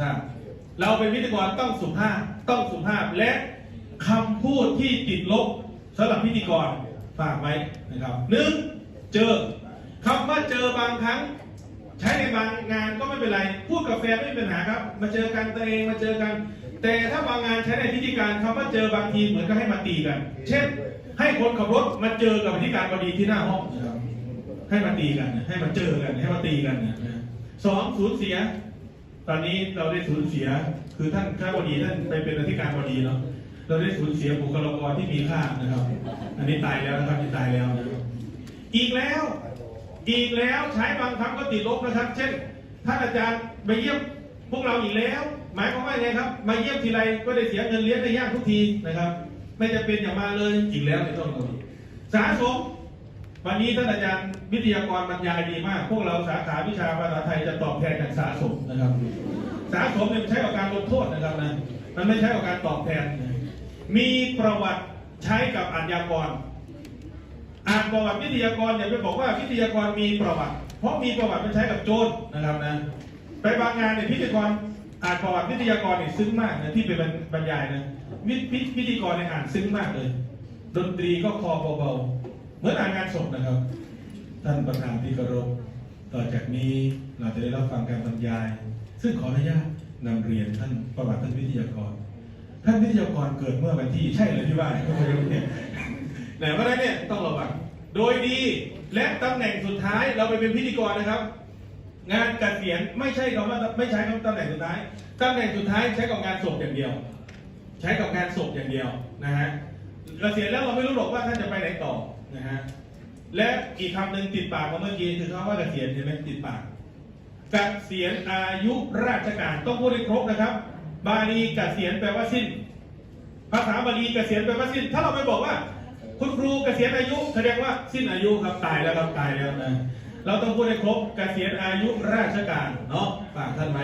ทราบเราเป็นพิธีกรต้องสุภาพต้องสุภาพและคำพูดที่ติดลบสำหรับพิธีกรฝากไว้นะครับหนึ่งเจอคำว่าเจอบางครั้ง ใช้ในบางงานก็ไม่เป็นไร พูดกับแฟนไม่มีปัญหาครับ มาเจอกันตัวเองมาเจอกัน แต่ถ้าบางงานใช้ในพิธีการคำว่าเจอบางทีเหมือนกับให้มาตีกัน เช่น ให้คนขับรถมาเจอกับพิธีการบดีที่หน้าห้องให้มาตีกัน ให้มาเจอกันให้มาตีกันนะสองสูญเสีย ตอนนี้เราได้สูญเสียคือท่านข้าบดีท่านไปเป็นอธิการบดีเนาะเราได้สูญเสียบุคลากรที่มีค่านะครับ อันนี้ตายแล้วนะครับที่ตายแล้วนะครับอีกแล้ว อีกแล้วใช้บางคำก็ติดลบนะครับ เช่นท่านอาจารย์มาเยี่ยมพวกเราอีกแล้ว หมายความว่าไงครับมาเยี่ยมทีไรก็ได้เสียเงินเลี้ยงได้ยากทุกทีนะครับ ไม่จะเป็นอย่างมาเลยอีกแล้วในต้นคนสาสม วันนี้ท่านอาจารย์วิทยากรบรรยายดีมาก พวกเราสาขาวิชาภาษาไทยจะตอบแทนอย่างสะสมนะครับ สะสมเนี่ยมันใช้กับการลงโทษนะครับนะมันไม่ใช้กับการตอบแทน มีประวัติใช้กับอาชญากรอ่านประวัติวิทยากรอย่าไปบอกว่าวิทยากรมีประวัติ เพราะมีประวัติมันใช้กับโจรนะครับนะไปบางงานเนี่ยพิธีกรอ่านประวัติวิทยากรเนี่ยซึ้งมากนะที่เป็นบรรยายนะวิพิพิธีกรเนี่ยอ่านซึ้งมากเลย ดนตรีก็คอเบาๆ เหมือนอ่านงานศพนะครับ ท่านประธานที่เคารพต่อจากนี้เราจะได้รับฟังการบรรยาย ซึ่งขออนุญาตนำเรียนท่านประวัติท่านวิทยากร ท่านวิทยากรเกิดเมื่อวันที่ใช่เลยที่ว่าก็ไม่รู้เนี่ยแต่ว่านั้นเนี่ยต้องระวังโดยดีและตำแหน่งสุดท้ายเราไปเป็นพิธีกรนะครับ งานเกษียณไม่ใช่คำว่าไม่ใช้คำตำแหน่งสุดท้ายตำแหน่งสุดท้ายใช้กับงานศพอย่างเดียว ใช้กับงานศพอย่างเดียวนะฮะ เกษียณแล้วเราไม่รู้หรอกว่าท่านจะไปไหนต่อนะฮะและอีกคำหนึ่งติดปากมาเมื่อกี้คือคำว่าเกษียณเห็นไหมติดปากเกษียณอายุราชการต้องพูดให้ครบนะครับ บาลีเกษียณแปลว่าสิ้น ภาษาบาลีเกษียณแปลว่าสิ้น ถ้าเราไปบอกว่า คุณครูเกษียณอายุแสดงว่าสิ้นอายุครับตายแล้วครับตายแล้วนะเราต้องพูดให้ครบเกษียณอายุราชการเนาะฝากท่านไหม